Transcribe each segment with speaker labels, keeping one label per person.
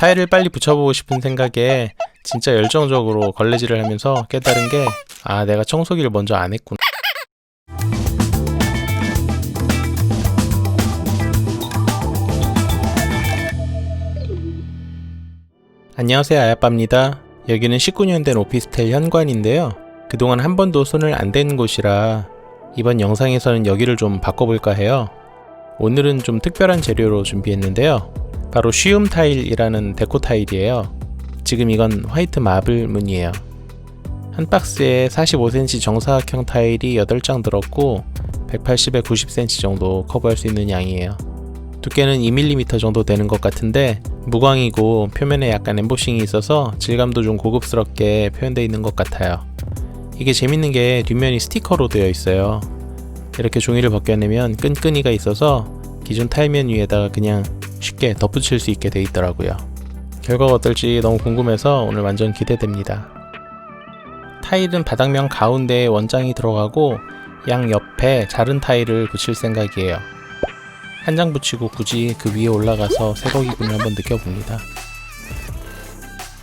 Speaker 1: 타일을 빨리 붙여보고 싶은 생각에 진짜 열정적으로 걸레질을 하면서 깨달은 게 아 내가 청소기를 먼저 안 했구나. 안녕하세요 아야빠입니다. 여기는 19년 된 오피스텔 현관인데요. 그동안 한 번도 손을 안 댄 곳이라 이번 영상에서는 여기를 좀 바꿔볼까 해요. 오늘은 좀 특별한 재료로 준비했는데요 바로 쉬움 타일이라는 데코 타일이에요. 지금 이건 화이트 마블 문이에요. 한 박스에 45cm 정사각형 타일이 8장 들었고 180에 90cm 정도 커버할 수 있는 양이에요. 두께는 2mm 정도 되는 것 같은데 무광이고 표면에 약간 엠보싱이 있어서 질감도 좀 고급스럽게 표현되어 있는 것 같아요. 이게 재밌는 게 뒷면이 스티커로 되어 있어요. 이렇게 종이를 벗겨내면 끈끈이가 있어서 기존 타일면 위에다가 그냥 쉽게 덧붙일 수 있게 돼 있더라고요. 결과가 어떨지 너무 궁금해서 오늘 완전 기대됩니다. 타일은 바닥면 가운데에 원장이 들어가고 양 옆에 자른 타일을 붙일 생각이에요. 한 장 붙이고 굳이 그 위에 올라가서 새거 기분을 한번 느껴봅니다.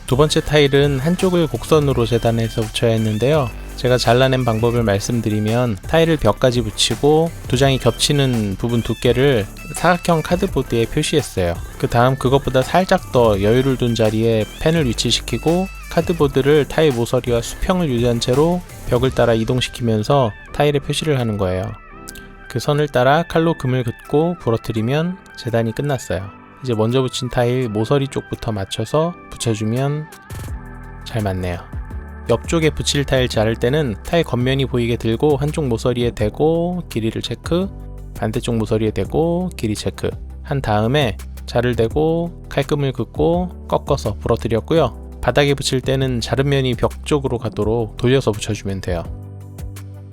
Speaker 1: 두 번째 타일은 한쪽을 곡선으로 재단해서 붙여야 했는데요. 제가 잘라낸 방법을 말씀드리면 타일을 벽까지 붙이고 두 장이 겹치는 부분 두께를 사각형 카드보드에 표시했어요. 그 다음 그것보다 살짝 더 여유를 둔 자리에 펜을 위치시키고 카드보드를 타일 모서리와 수평을 유지한 채로 벽을 따라 이동시키면서 타일에 표시를 하는 거예요. 그 선을 따라 칼로 금을 긋고 부러뜨리면 재단이 끝났어요. 이제 먼저 붙인 타일 모서리 쪽부터 맞춰서 붙여주면 잘 맞네요. 옆쪽에 붙일 타일 자를 때는 타일 겉면이 보이게 들고 한쪽 모서리에 대고 길이를 체크 반대쪽 모서리에 대고 길이 체크. 한 다음에 자를 대고 칼금을 긋고 꺾어서 부러뜨렸고요. 바닥에 붙일 때는 자른 면이 벽 쪽으로 가도록 돌려서 붙여주면 돼요.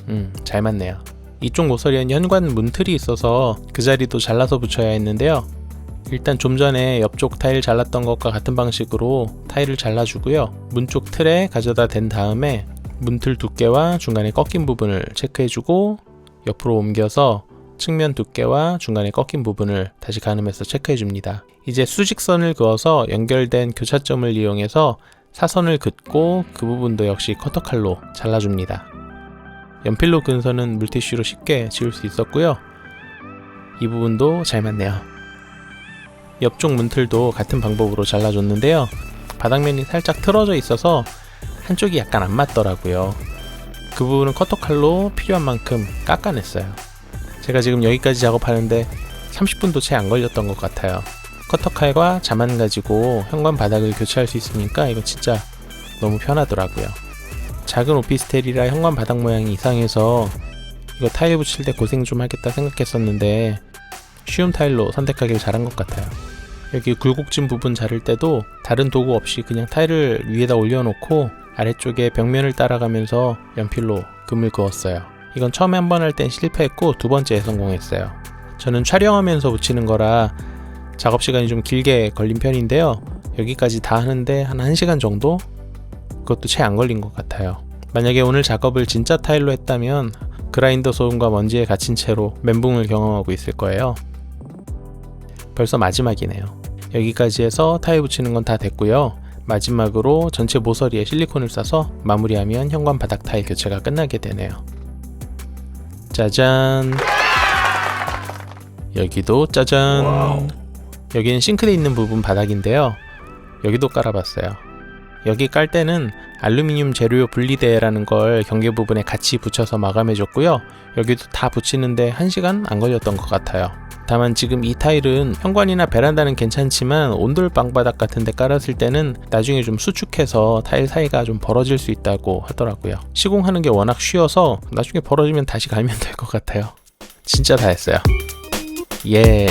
Speaker 1: 음 잘 맞네요. 이쪽 모서리엔 현관 문틀이 있어서 그 자리도 잘라서 붙여야 했는데요 일단 좀 전에 옆쪽 타일 잘랐던 것과 같은 방식으로 타일을 잘라주고요. 문 쪽 틀에 가져다 댄 다음에 문틀 두께와 중간에 꺾인 부분을 체크해주고 옆으로 옮겨서 측면 두께와 중간에 꺾인 부분을 다시 가늠해서 체크해줍니다. 이제 수직선을 그어서 연결된 교차점을 이용해서 사선을 긋고 그 부분도 역시 커터칼로 잘라줍니다. 연필로 근 선은 물티슈로 쉽게 지울 수 있었고요. 이 부분도 잘 맞네요. 옆쪽 문틀도 같은 방법으로 잘라줬는데요. 바닥면이 살짝 틀어져 있어서 한쪽이 약간 안 맞더라고요. 그 부분은 커터칼로 필요한 만큼 깎아냈어요. 제가 지금 여기까지 작업하는데 30분도 채 안 걸렸던 것 같아요. 커터칼과 자만 가지고 현관 바닥을 교체할 수 있으니까 이거 진짜 너무 편하더라고요. 작은 오피스텔이라 현관 바닥 모양이 이상해서 이거 타일 붙일 때 고생 좀 하겠다 생각했었는데 쉬운 타일로 선택하길 잘한 것 같아요. 여기 굴곡진 부분 자를 때도 다른 도구 없이 그냥 타일을 위에다 올려놓고 아래쪽에 벽면을 따라가면서 연필로 금을 그었어요. 이건 처음에 한 번 할 땐 실패했고 두 번째에 성공했어요. 저는 촬영하면서 붙이는 거라 작업 시간이 좀 길게 걸린 편인데요. 여기까지 다 하는데 한 1시간 정도? 그것도 채 안 걸린 것 같아요. 만약에 오늘 작업을 진짜 타일로 했다면 그라인더 소음과 먼지에 갇힌 채로 멘붕을 경험하고 있을 거예요. 벌써 마지막이네요. 여기까지 해서 타일 붙이는 건 다 됐고요. 마지막으로 전체 모서리에 실리콘을 싸서 마무리하면 현관 바닥 타일 교체가 끝나게 되네요. 짜잔. 여기도 짜잔. 여기는 싱크대 있는 부분 바닥인데요. 여기도 깔아봤어요. 여기 깔 때는 알루미늄 재료 분리대라는 걸 경계 부분에 같이 붙여서 마감해줬고요. 여기도 다 붙이는데 1시간 안 걸렸던 것 같아요. 다만 지금 이 타일은 현관이나 베란다는 괜찮지만 온돌 방바닥 같은 데 깔았을 때는 나중에 좀 수축해서 타일 사이가 좀 벌어질 수 있다고 하더라고요. 시공하는 게 워낙 쉬워서 나중에 벌어지면 다시 갈면 될 것 같아요. 진짜 다 했어요. 예.